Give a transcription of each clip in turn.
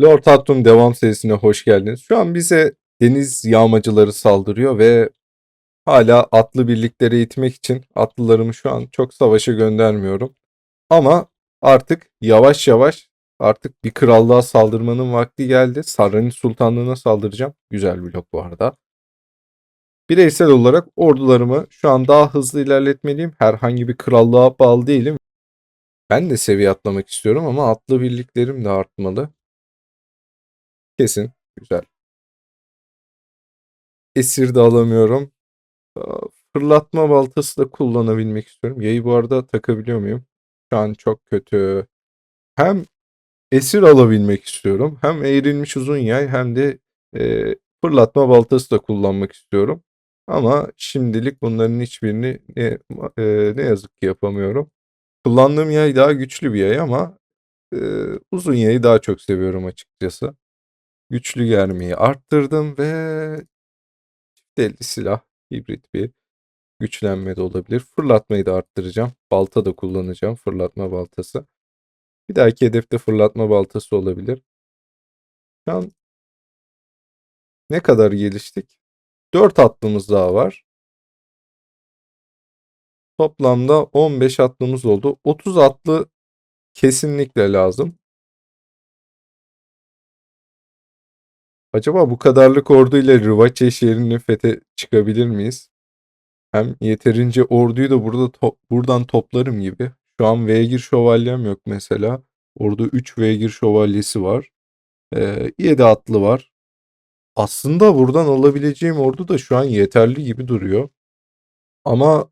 Lord Hatun devam serisine hoş geldiniz. Şu an bize deniz yağmacıları saldırıyor ve hala atlı birlikleri eğitmek için atlılarımı şu an çok savaşa göndermiyorum. Ama artık yavaş yavaş artık bir krallığa saldırmanın vakti geldi. Sarrani Sultanlığı'na saldıracağım. Güzel bir blok bu arada. Bireysel olarak ordularımı şu an daha hızlı ilerletmeliyim. Herhangi bir krallığa bağlı değilim. Ben de seviye atlamak istiyorum ama atlı birliklerim de artmalı. Kesin. Güzel. Esir de alamıyorum. Fırlatma baltası da kullanabilmek istiyorum. Yayı bu arada takabiliyor muyum? Şu an çok kötü. Hem esir alabilmek istiyorum. Hem eğrilmiş uzun yay hem de e, fırlatma baltası da kullanmak istiyorum. Ama şimdilik bunların hiçbirini ne, e, ne yazık ki yapamıyorum. Kullandığım yay daha güçlü bir yay ama e, uzun yayı daha çok seviyorum açıkçası. Güçlü germeyi arttırdım ve çift silah hibrit bir güçlenme de olabilir. Fırlatmayı da arttıracağım. Balta da kullanacağım. Fırlatma baltası. Bir dahaki hedefte fırlatma baltası olabilir. Şu an ne kadar geliştik? 4 atlımız daha var. Toplamda 15 atlımız oldu. 30 atlı kesinlikle lazım. Acaba bu kadarlık orduyla Rıvaçe şehrini fethe çıkabilir miyiz? Hem yeterince orduyu da burada to- buradan toplarım gibi. Şu an Veygir şövalyem yok mesela. Orada 3 Veygir şövalyesi var. Ee, 7 atlı var. Aslında buradan alabileceğim ordu da şu an yeterli gibi duruyor. Ama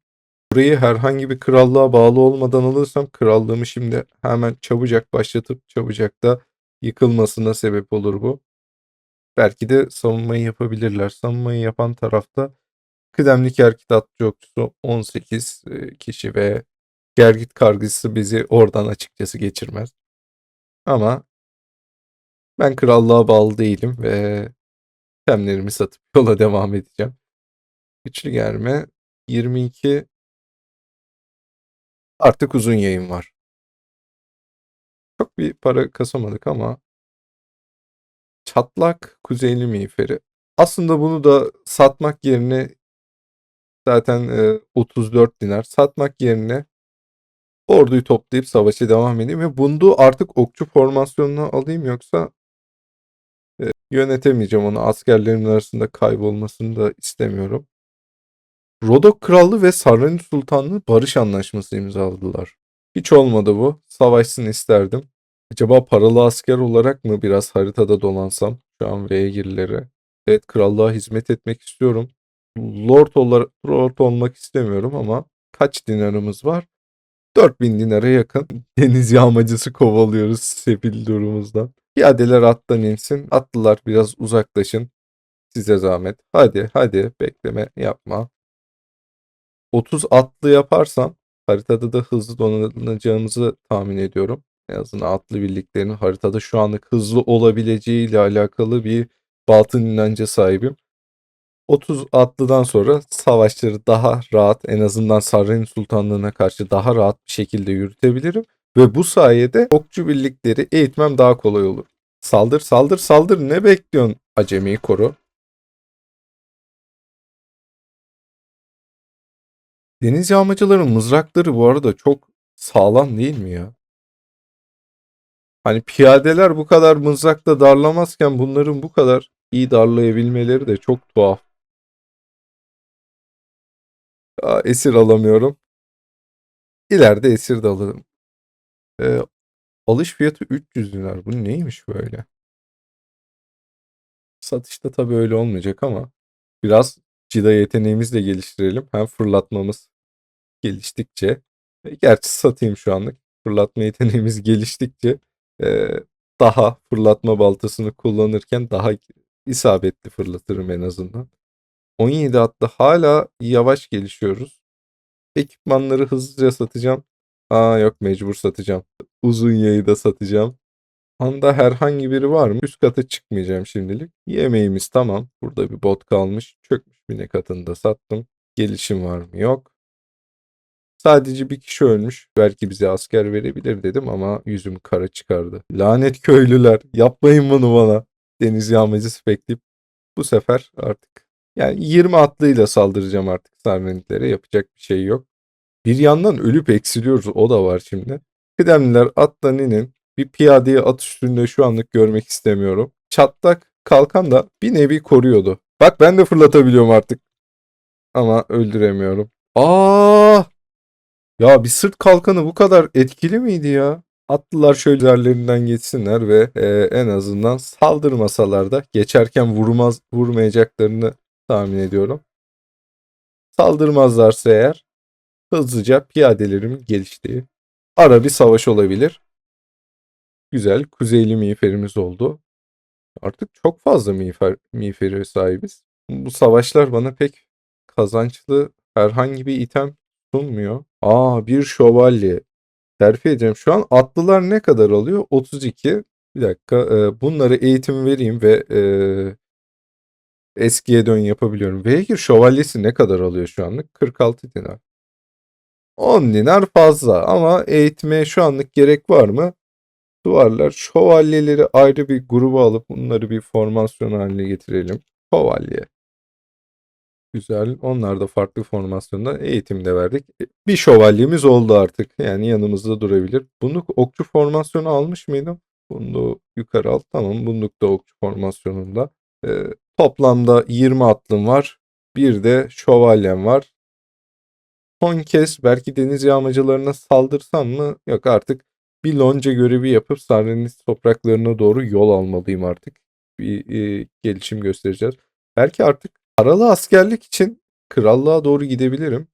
burayı herhangi bir krallığa bağlı olmadan alırsam krallığımı şimdi hemen çabucak başlatıp çabucak da yıkılmasına sebep olur bu. Belki de savunmayı yapabilirler. Savunmayı yapan tarafta kıdemli kerkit atçı okçusu 18 e, kişi ve Gergit kargısı bizi oradan açıkçası geçirmez. Ama ben krallığa bağlı değilim ve temlerimi satıp yola devam edeceğim. Güçlü germe 22 artık uzun yayın var. Çok bir para kasamadık ama çatlak kuzeyli miğferi. Aslında bunu da satmak yerine zaten e, 34 dinar satmak yerine orduyu toplayıp savaşa devam edeyim ve bundu artık okçu formasyonuna alayım yoksa e, yönetemeyeceğim onu. Askerlerimin arasında kaybolmasını da istemiyorum. Rodok Krallığı ve Sarrani Sultanlığı barış anlaşması imzaladılar. Hiç olmadı bu. Savaşsın isterdim. Acaba paralı asker olarak mı biraz haritada dolansam? Şu an Veygirlere. Evet krallığa hizmet etmek istiyorum. Lord, olarak, Lord olmak istemiyorum ama kaç dinarımız var? 4000 dinara yakın deniz yağmacısı kovalıyoruz sefil durumumuzdan. Piyadeler attan insin. Atlılar biraz uzaklaşın. Size zahmet. Hadi hadi bekleme yapma. 30 atlı yaparsam haritada da hızlı donanacağımızı tahmin ediyorum. En azından atlı birliklerin haritada şu anlık hızlı olabileceği ile alakalı bir batın inanca sahibim. 30 atlıdan sonra savaşları daha rahat en azından Sarrani Sultanlığı'na karşı daha rahat bir şekilde yürütebilirim. Ve bu sayede okçu birlikleri eğitmem daha kolay olur. Saldır saldır saldır ne bekliyorsun acemi koru? Deniz yağmacıların mızrakları bu arada çok sağlam değil mi ya? Hani piyadeler bu kadar mızrakla darlamazken bunların bu kadar iyi darlayabilmeleri de çok tuhaf. Aa, esir alamıyorum. İleride esir de alırım. Ee, alış fiyatı 300 dinar. Bu neymiş böyle? Satışta tabii öyle olmayacak ama biraz cida yeteneğimizi de geliştirelim. Hem fırlatmamız geliştikçe e, gerçi satayım şu anlık. Fırlatma yeteneğimiz geliştikçe e, daha fırlatma baltasını kullanırken daha isabetli fırlatırım en azından. 17 atlı hala yavaş gelişiyoruz. Ekipmanları hızlıca satacağım. Aa yok mecbur satacağım. Uzun yayı da satacağım. Anda herhangi biri var mı? Üst kata çıkmayacağım şimdilik. Yemeğimiz tamam. Burada bir bot kalmış. Çökmüş bir katını da sattım. Gelişim var mı? Yok. Sadece bir kişi ölmüş. Belki bize asker verebilir dedim ama yüzüm kara çıkardı. Lanet köylüler. Yapmayın bunu bana. Deniz yağmacısı bekleyip bu sefer artık yani 20 atlıyla saldıracağım artık Sarvenitlere. Yapacak bir şey yok. Bir yandan ölüp eksiliyoruz. O da var şimdi. Kıdemliler attan inin. Bir piyadeyi at üstünde şu anlık görmek istemiyorum. Çatlak kalkan da bir nevi koruyordu. Bak ben de fırlatabiliyorum artık. Ama öldüremiyorum. Aa! Ya bir sırt kalkanı bu kadar etkili miydi ya? Atlılar şöyle üzerlerinden geçsinler ve e, en azından saldırmasalar da geçerken vurmaz vurmayacaklarını tahmin ediyorum. Saldırmazlarsa eğer hızlıca piyadelerimin geliştiği ara bir savaş olabilir. Güzel kuzeyli miğferimiz oldu. Artık çok fazla miğfer, miğfere sahibiz. Bu savaşlar bana pek kazançlı herhangi bir item sunmuyor. Aa bir şövalye. Terfi edeceğim. Şu an atlılar ne kadar alıyor? 32. Bir dakika. e, bunları eğitim vereyim ve e, eskiye dön yapabiliyorum. Veygir şövalyesi ne kadar alıyor şu anlık? 46 dinar. 10 dinar fazla ama eğitmeye şu anlık gerek var mı? Duvarlar şövalyeleri ayrı bir gruba alıp bunları bir formasyon haline getirelim. Şövalye. Güzel. Onlar da farklı formasyonda eğitimde verdik. E, Bir şövalyemiz oldu artık. Yani yanımızda durabilir. Bunduk okçu formasyonu almış mıydım? Bunu yukarı al. Tamam. Bunduk da okçu formasyonunda. Ee, toplamda 20 atlım var. Bir de şövalyem var. Son kez belki deniz yağmacılarına saldırsam mı? Yok artık bir lonca görevi yapıp Sardenis topraklarına doğru yol almalıyım artık. Bir e, gelişim göstereceğiz. Belki artık paralı askerlik için krallığa doğru gidebilirim.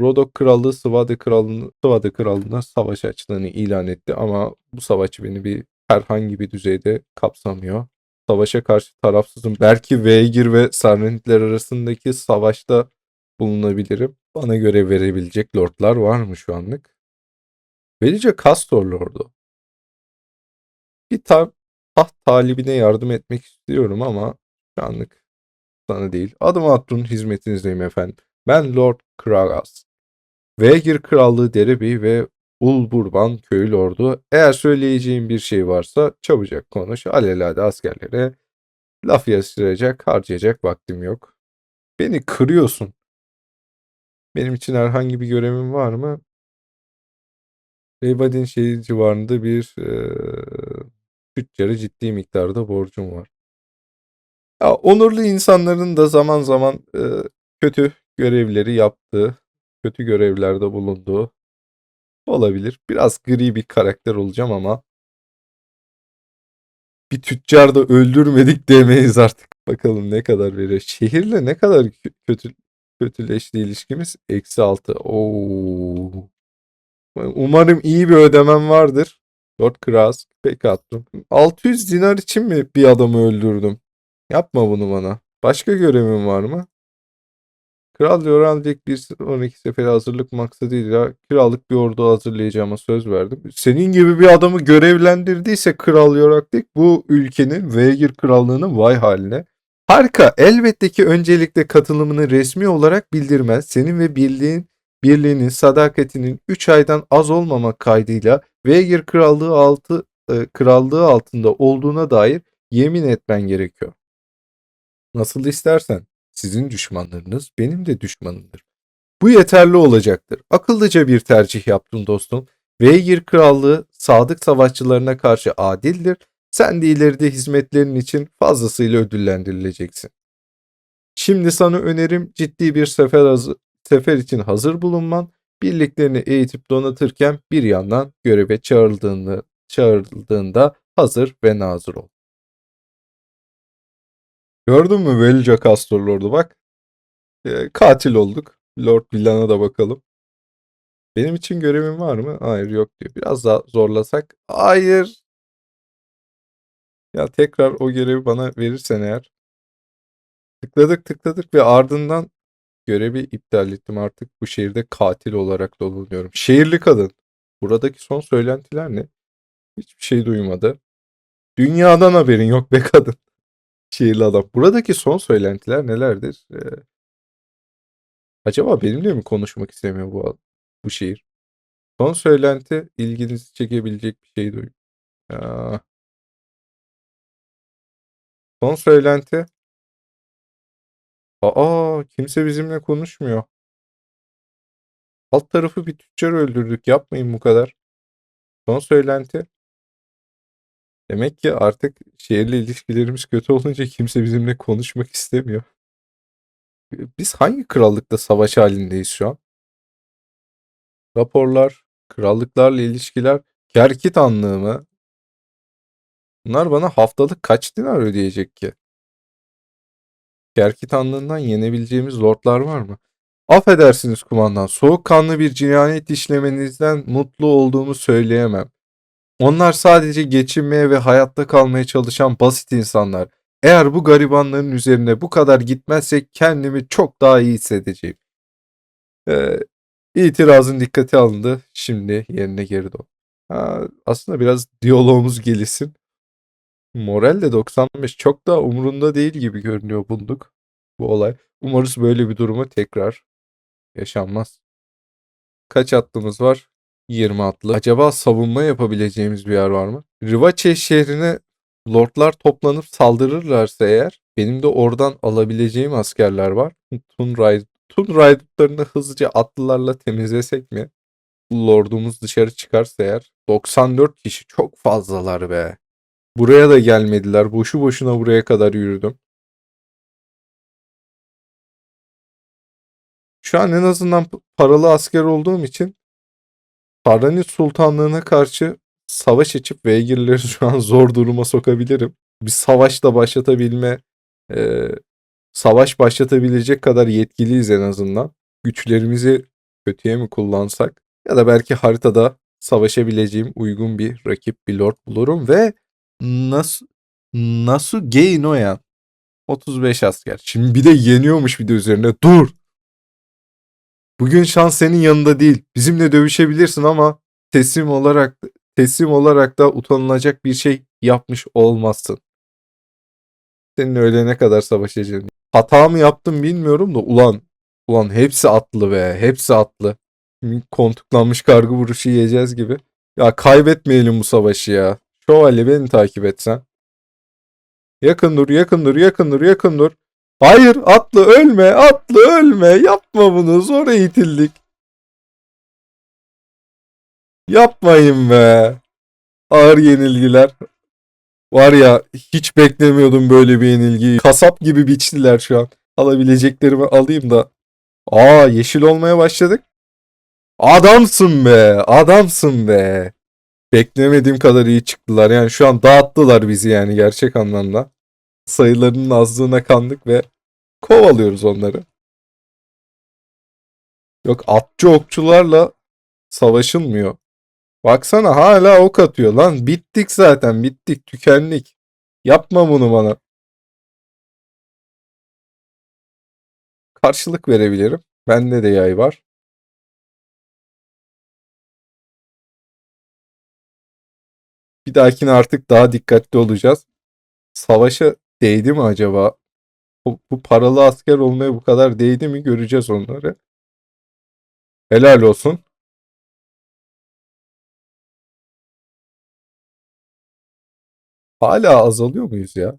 Rodok Krallığı Sıvade Krallığı'na Sıvade Krallığı'na savaş açtığını ilan etti ama bu savaş beni bir herhangi bir düzeyde kapsamıyor. Savaşa karşı tarafsızım. Belki Veygir ve Sarnitler arasındaki savaşta bulunabilirim. Bana göre verebilecek lordlar var mı şu anlık? Velice Castor Lord'u. Bir ta taht talibine yardım etmek istiyorum ama şu anlık sana değil. Adım Atrun hizmetinizdeyim efendim. Ben Lord Kragas. Veygir Krallığı Derebi ve Ulburban Köyü Lordu. Eğer söyleyeceğim bir şey varsa çabucak konuş. Alelade askerlere laf yasıracak, harcayacak vaktim yok. Beni kırıyorsun. Benim için herhangi bir görevim var mı? Reybadin şehir civarında bir eee tüccara ciddi miktarda borcum var. Ya, onurlu insanların da zaman zaman eee, kötü görevleri yaptığı, kötü görevlerde bulunduğu olabilir. Biraz gri bir karakter olacağım ama bir tüccar da öldürmedik demeyiz artık. Bakalım ne kadar veriyor. Şehirle ne kadar kö- kötü kötüleşti ilişkimiz? Eksi altı. Oo. Umarım iyi bir ödemem vardır. Lord Kraz. Peki attım. 600 dinar için mi bir adamı öldürdüm? Yapma bunu bana. Başka görevim var mı? Kral Yoraldik bir sonraki sefere hazırlık maksadıyla krallık bir ordu hazırlayacağıma söz verdim. Senin gibi bir adamı görevlendirdiyse Kral Yoraldik bu ülkenin Veygir krallığının vay haline. Harika. Elbette ki öncelikle katılımını resmi olarak bildirmez. Senin ve birliğin birliğinin sadakatinin 3 aydan az olmamak kaydıyla Veygir krallığı altı e, krallığı altında olduğuna dair yemin etmen gerekiyor. Nasıl istersen. Sizin düşmanlarınız benim de düşmanımdır. Bu yeterli olacaktır. Akıllıca bir tercih yaptın dostum. Veygir krallığı sadık savaşçılarına karşı adildir. Sen de ileride hizmetlerin için fazlasıyla ödüllendirileceksin. Şimdi sana önerim ciddi bir sefer, hazır, sefer için hazır bulunman, birliklerini eğitip donatırken bir yandan göreve çağrıldığında, çağrıldığında hazır ve nazır ol. Gördün mü Velca Castor Lord'u bak. Ee, katil olduk. Lord Villan'a da bakalım. Benim için görevim var mı? Hayır yok diyor. Biraz daha zorlasak. Hayır. Ya tekrar o görevi bana verirsen eğer. Tıkladık tıkladık ve ardından görevi iptal ettim artık. Bu şehirde katil olarak dolanıyorum. Şehirli kadın. Buradaki son söylentiler ne? Hiçbir şey duymadı. Dünyadan haberin yok be kadın. Şehirli adam. Buradaki son söylentiler nelerdir? Ee, acaba benimle mi konuşmak istemiyor bu adam? bu şehir. Son söylenti ilginizi çekebilecek bir şey duyuyor. Ya. Son söylenti. Aa, kimse bizimle konuşmuyor. Alt tarafı bir tüccar öldürdük. Yapmayın bu kadar. Son söylenti. Demek ki artık şehirle ilişkilerimiz kötü olunca kimse bizimle konuşmak istemiyor. Biz hangi krallıkta savaş halindeyiz şu an? Raporlar, krallıklarla ilişkiler, Kerkit Hanlığı mı? Bunlar bana haftalık kaç dinar ödeyecek ki? Kerkit Hanlığı'ndan yenebileceğimiz lordlar var mı? Affedersiniz kumandan, soğukkanlı bir cinayet işlemenizden mutlu olduğumu söyleyemem. Onlar sadece geçinmeye ve hayatta kalmaya çalışan basit insanlar. Eğer bu garibanların üzerine bu kadar gitmezsek kendimi çok daha iyi hissedeceğim. Ee, itirazın dikkate alındı. Şimdi yerine geri dön. Aslında biraz diyalogumuz gelişsin. Moral de 95 çok da umurunda değil gibi görünüyor bunduk bu olay. Umarız böyle bir durumu tekrar yaşanmaz. Kaç hattımız var? 20 atlı. Acaba savunma yapabileceğimiz bir yer var mı? Rivaçe şehrine lordlar toplanıp saldırırlarsa eğer benim de oradan alabileceğim askerler var. Tunray, Tunraydutlarını hızlıca atlılarla temizlesek mi? Lordumuz dışarı çıkarsa eğer 94 kişi çok fazlalar be. Buraya da gelmediler. Boşu boşuna buraya kadar yürüdüm. Şu an en azından paralı asker olduğum için Parani Sultanlığı'na karşı savaş açıp Veygirleri şu an zor duruma sokabilirim. Bir savaş da başlatabilme, e, savaş başlatabilecek kadar yetkiliyiz en azından. Güçlerimizi kötüye mi kullansak ya da belki haritada savaşabileceğim uygun bir rakip bir lord bulurum ve nasıl nasıl Geinoyan 35 asker. Şimdi bir de yeniyormuş bir de üzerine. Dur. Bugün şans senin yanında değil. Bizimle dövüşebilirsin ama teslim olarak teslim olarak da utanılacak bir şey yapmış olmazsın. Seninle ölene kadar savaşacağım. Hata mı yaptım bilmiyorum da ulan ulan hepsi atlı be. Hepsi atlı. Kontuklanmış kargı vuruşu yiyeceğiz gibi. Ya kaybetmeyelim bu savaşı ya. Şövalye beni takip etsen. Yakın dur, yakın dur, yakın dur, yakın dur. Hayır atlı ölme, atlı ölme. Yapma bunu. Zor eğitildik. Yapmayın be. Ağır yenilgiler. Var ya hiç beklemiyordum böyle bir yenilgiyi. Kasap gibi biçtiler şu an. Alabileceklerimi alayım da. Aa yeşil olmaya başladık. Adamsın be. Adamsın be. Beklemediğim kadar iyi çıktılar. Yani şu an dağıttılar bizi yani gerçek anlamda. Sayılarının azlığına kandık ve kovalıyoruz onları. Yok atçı okçularla savaşılmıyor. Baksana hala ok atıyor lan. Bittik zaten bittik tükendik. Yapma bunu bana. Karşılık verebilirim. Bende de yay var. Bir dahakine artık daha dikkatli olacağız. Savaşa değdi mi acaba? Bu, bu paralı asker olmaya bu kadar değdi mi göreceğiz onları. Helal olsun. Hala azalıyor muyuz ya?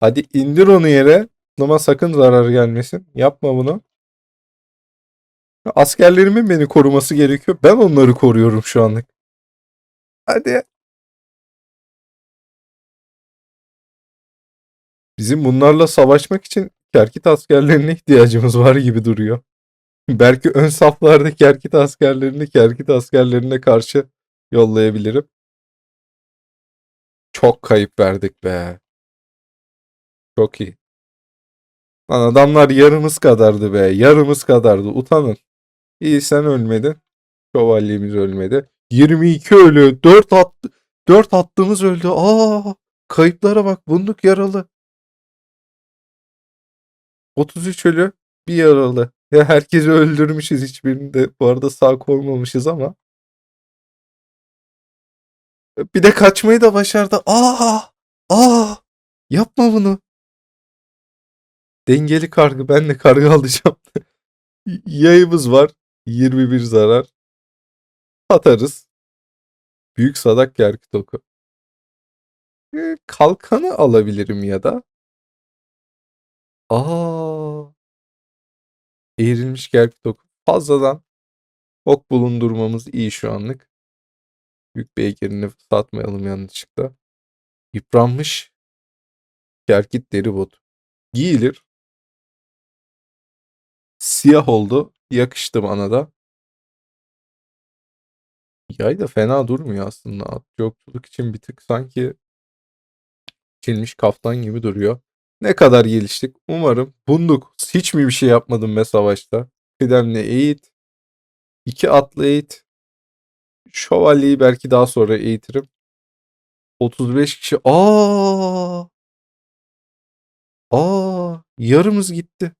Hadi indir onu yere. Aklıma sakın zarar gelmesin. Yapma bunu. Askerlerimin beni koruması gerekiyor. Ben onları koruyorum şu anlık. Hadi. Bizim bunlarla savaşmak için Kerkit askerlerine ihtiyacımız var gibi duruyor. Belki ön saflarda Kerkit askerlerini Kerkit askerlerine karşı yollayabilirim. Çok kayıp verdik be. Çok iyi. Lan adamlar yarımız kadardı be. Yarımız kadardı. Utanın. İyi sen ölmedin. Şövalyemiz ölmedi. 22 ölü. 4 at 4 attığımız öldü. Aa! Kayıplara bak. Bunduk yaralı. 33 ölü. Bir yaralı. Ya herkesi öldürmüşüz. Hiçbirini de bu arada sağ koymamışız ama. Bir de kaçmayı da başardı. Aa! Aa! Yapma bunu. Dengeli kargı. Ben de kargı alacağım. Yayımız var. 21 zarar. Atarız. Büyük sadak kerkit oku. Ee, kalkanı alabilirim ya da. Aa, eğrilmiş kerkit oku. Fazladan ok bulundurmamız iyi şu anlık. Büyük beykerini satmayalım yanlışlıkla. Yıpranmış kerkit deri bot. Giyilir. Siyah oldu. Yakıştı bana da. Yay da fena durmuyor aslında. Atçı okçuluk için bir tık sanki çilmiş kaftan gibi duruyor. Ne kadar geliştik. Umarım bunduk. Hiç mi bir şey yapmadım be savaşta? Kıdemli eğit. iki atlı eğit. Şövalyeyi belki daha sonra eğitirim. 35 kişi. Aa! Aa! Yarımız gitti.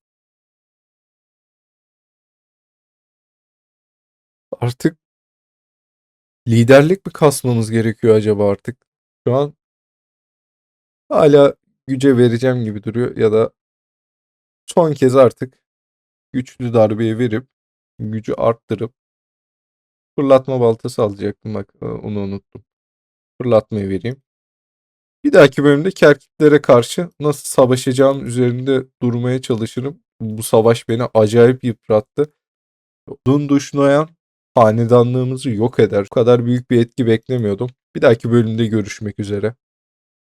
Artık liderlik mi kasmamız gerekiyor acaba artık? Şu an hala güce vereceğim gibi duruyor ya da son kez artık güçlü darbeyi verip gücü arttırıp fırlatma baltası alacaktım bak e, onu unuttum. Fırlatmayı vereyim. Bir dahaki bölümde kerkiklere karşı nasıl savaşacağım üzerinde durmaya çalışırım. Bu savaş beni acayip yıprattı. Dunduş Noyan hanedanlığımızı yok eder. Bu kadar büyük bir etki beklemiyordum. Bir dahaki bölümde görüşmek üzere.